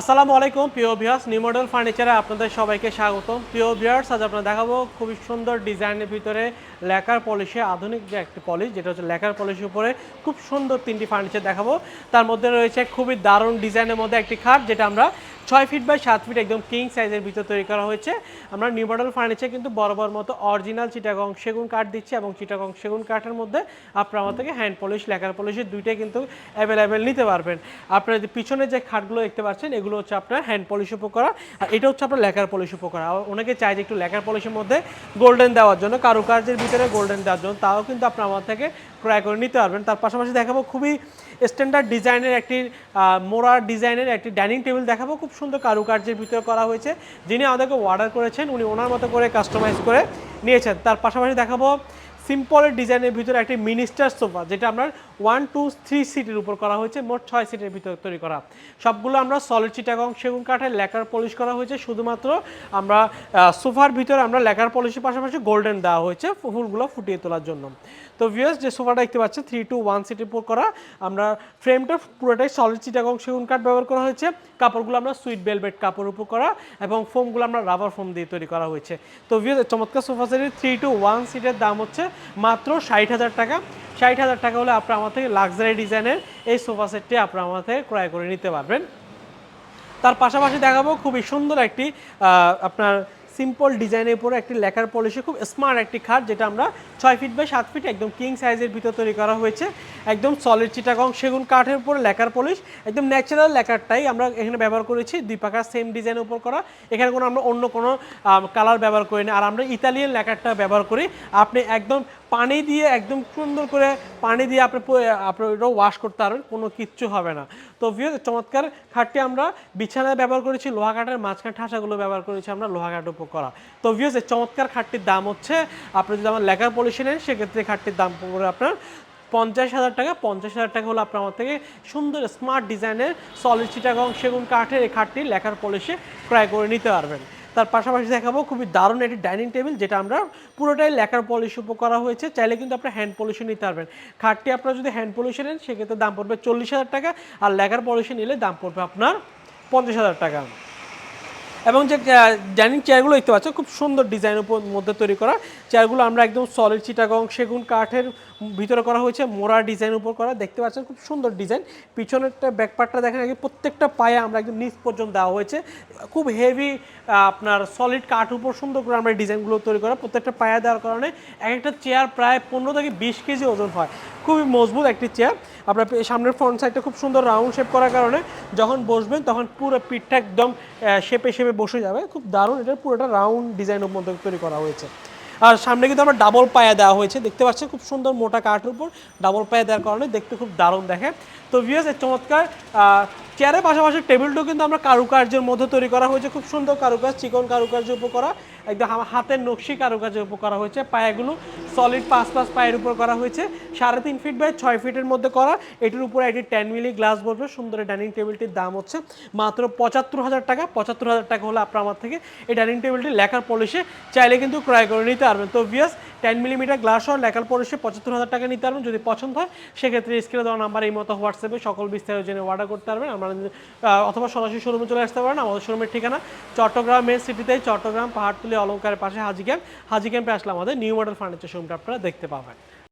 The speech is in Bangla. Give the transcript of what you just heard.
আসসালামু আলাইকুম, প্রিয় ভিউয়ার্স নিউ মডেল ফার্নিচারে আপনাদের সবাইকে স্বাগতম। প্রিয় ভিউয়ার্স আজ আপনারা দেখাবো খুবই সুন্দর ডিজাইনের ভিতরে লেকার পলিশে আধুনিক যে একটি পলিশ যেটা হচ্ছে লেকার পলিশের উপরে খুব সুন্দর তিনটি ফার্নিচার দেখাবো। তার মধ্যে রয়েছে খুবই দারুণ ডিজাইনের মধ্যে একটি খাট, যেটা আমরা ছয় ফিট বাই সাত ফিট একদম কিং সাইজের ভিতর তৈরি করা হয়েছে। আমরা নিউ মডেল ফার্নিচার কিন্তু বরাবর মতো অরিজিনাল চিটাগং সেগুন কাঠ দিচ্ছি এবং চিটাগং সেগুন কাঠের মধ্যে আপনারা আমার থেকে হ্যান্ড পলিশ লেকার পলিশের দুইটাই কিন্তু অ্যাভেলেবেল নিতে পারবেন। আপনার যে পিছনে যে খাটগুলো দেখতে পাচ্ছেন, এগুলো হচ্ছে আপনার হ্যান্ড পলিশ উপকরা আর এটা হচ্ছে আপনার লেকার পলিশ উপকরা অনেকে চাই যে একটু লেকার পলিশের মধ্যে গোল্ডেন দেওয়ার জন্য, কারুকার্যের ভিতরে গোল্ডেন দেওয়ার জন্য, তাও কিন্তু আপনার আমার থেকে ক্রয় করে নিতে পারবেন। তার পাশাপাশি দেখাবো খুবই স্ট্যান্ডার্ড ডিজাইনের একটি মোড়ার ডিজাইনের একটি ডাইনিং টেবিল দেখাবো, খুব সুন্দর কারুকার্যের ভিতরে করা হয়েছে। যিনি আমাদেরকে অর্ডার করেছেন, উনি ওনার মতো করে কাস্টমাইজ করে নিয়েছেন। তার পাশাপাশি দেখাবো সিম্পলের ডিজাইনের ভিতরে একটি মিনিস্টার সোফা যেটা আপনার ওয়ান, টু, থ্রি সিটের উপর করা হয়েছে, মোট ছয় সিটের ভিতরে তৈরি করা। সবগুলো আমরা সলিড চিটাগং সেগুন কাঠের লেকার পলিশ করা হয়েছে, শুধুমাত্র আমরা সোফার ভিতরে আমরা লেকার পলিশের পাশাপাশি গোল্ডেন দেওয়া হয়েছে ফুলগুলো ফুটিয়ে তোলার জন্য। তো ভিউয়ার্স যে সোফাটা দেখতে পাচ্ছেন থ্রি টু ওয়ান সিটের উপর করা, আমরা ফ্রেমটা পুরোটাই সলিড চিটাগং সেগুন কাঠ ব্যবহার করা হয়েছে। কাপড়গুলো আমরা সুইট বেলভেট কাপড় উপর করা এবং ফোমগুলো আমরা রাবার ফোম দিয়ে তৈরি করা হয়েছে। তো ভিউয়ার্স চমৎকার সোফা সেটের থ্রি টু ওয়ান সিটের দাম হচ্ছে মাত্র ষাট হাজার টাকা। ষাট হাজার টাকা হলে আপনার আমার থেকে লাক্সারি ডিজাইনের এই সোফা সেটটি আপনার আমার থেকে ক্রয় করে নিতে পারবেন। তার পাশাপাশি দেখাবো খুবই সুন্দর একটি আপনার সিম্পল ডিজাইনের উপরে একটি লেখার পলিশে খুব স্মার্ট একটি খাট, যেটা আমরা ছয় ফিট বাই সাত ফিট একদম কিং সাইজের ভিতর তৈরি করা হয়েছে। একদম সলিড চিটাগং সেগুন কাঠের উপরে লেখার পলিশ একদম ন্যাচারাল লেখারটাই আমরা এখানে ব্যবহার করেছি। দুই পাকার সেম ডিজাইনের উপর করা। এখানে কোনো আমরা অন্য কোনো কালার ব্যবহার করি না আর আমরা ইতালিয়ান লেখারটা ব্যবহার করি। আপনি একদম পানি দিয়ে একদম সুন্দর করে পানি দিয়ে আপনি প- আপনি ওটা ওয়াশ করতে পারবেন, কোনো কিচ্ছু হবে না। তো ভিউ চমৎকার খাটটি আমরা বিছানায় ব্যবহার করেছি লোহা কাঠের মাঝখানে ঠাসাগুলো ব্যবহার করেছি আমরা লোহা কাঠ উপর করা তো ভিউজ এই চমৎকার খাটটির দাম হচ্ছে, আপনি যদি আমার লেখার পলিশি নেন, সেক্ষেত্রে খাটটির দাম পড়বে আপনার পঞ্চাশ হাজার টাকা। পঞ্চাশ হাজার টাকা হলো আপনার আমার থেকে সুন্দর স্মার্ট ডিজাইনের সলিড চিটাগং সেগুন কাঠের এই খাটটি লেখার পলিশে ক্রয় করে নিতে পারবেন। তার পাশাপাশি দেখাবো খুবই দারুণ একটি ডাইনিং টেবিল, যেটা আমরা পুরোটাই লেখার পলিশ উপ করা হয়েছে। চাইলে কিন্তু আপনার হ্যান্ড পলিশে নিতে পারবেন। খাটটি আপনারা যদি হ্যান্ড পলিশে নেন, সেক্ষেত্রে দাম পড়বে চল্লিশ হাজার টাকা আর লেখার পলিশে নিলে দাম পড়বে আপনার পঞ্চাশ হাজার টাকা। এবং যে ডাইনিং চেয়ারগুলো দেখতে পাচ্ছ, খুব সুন্দর ডিজাইনের উপর মধ্যে তৈরি করা। চেয়ারগুলো আমরা একদম সলিড চিটাগং সেগুন কাঠের ভিতরে করা হয়েছে, মোড়া ডিজাইনের উপর করা। দেখতে পাচ্ছেন খুব সুন্দর ডিজাইন পিছনেরটা ব্যাকপার্টটা দেখেন আগে, প্রত্যেকটা পায়ে আমরা একদম নিচ পর্যন্ত দেওয়া হয়েছে। খুব হেভি আপনার সলিড কাঠ উপর সুন্দর করে আমরা ডিজাইনগুলো তৈরি করা। প্রত্যেকটা পায়ে দেওয়ার কারণে এক একটা চেয়ার প্রায় পনেরো থেকে বিশ কেজি ওজন হয়। খুবই মজবুত একটি চেয়ার আপনার সামনের ফ্রন্ট সাইডটা খুব সুন্দর রাউন্ড শেপ করার কারণে যখন বসবেন তখন পুরো পিঠটা একদম শেপে শেপে বসে যাবে, খুব দারুণ। এটা পুরোটা রাউন্ড ডিজাইনের মধ্যে তৈরি করা হয়েছে। আর সামনে কিন্তু আমরা ডাবল পায়া দেওয়া হয়েছে। দেখতে পাচ্ছেন খুব সুন্দর মোটা কাঠের উপর ডাবল পায়া দেওয়ার কারণে দেখতে খুব দারুণ দেখে তো ভিউস চমৎকার চেয়ারের পাশাপাশি টেবিলটাও কিন্তু আমরা কারুকার্যের মধ্যে তৈরি করা হয়েছে। খুব সুন্দর কারুকাজ, চিকন কারুকার্য উপর করা একদম হাতের নকশি কারুকাজের উপর করা হয়েছে। পায়াগুলো সলিড পাঁচ পাঁচ পায়ের উপর করা হয়েছে। সাড়ে তিন ফিট বাই ছয় ফিটের মধ্যে করা। এটির উপরে একটি টেন মিলি গ্লাস বসবে। সুন্দর ডাইনিং টেবিলটির দাম হচ্ছে মাত্র পঁচাত্তর হাজার টাকা। পঁচাত্তর হাজার টাকা হলে আপনার আমার থেকে এই ডাইনিং টেবিলটি লেখার পলিশে চাইলে কিন্তু ক্রয় করে নিতে পারবেন। তো ভিয়াস টেন মিলিমিটার গ্লাস সহ লেখার পলিশে পঁচাত্তর হাজার টাকা নিতে পারবেন। যদি পছন্দ হয়, সেক্ষেত্রে স্ক্রিনে দেওয়া নাম্বার এই মতো হোয়াটসঅ্যাপে সকল বিস্তারিত জেনে অর্ডার করতে পারবেন। আমরা আহ, অথবা সরাসরি শোরুমে চলে আসতে পারেন আমাদের শোরুমের ঠিকানা। চট্টগ্রাম মেন সিটিতে চট্টগ্রাম পাহাড়তুলি অলঙ্কারের পাশে হাজি ক্যাম্প হাজি ক্যাম্পে আসলে আমাদের নিউ মডেল ফার্নিচার শোরুমটা আপনারা দেখতে পাবেন।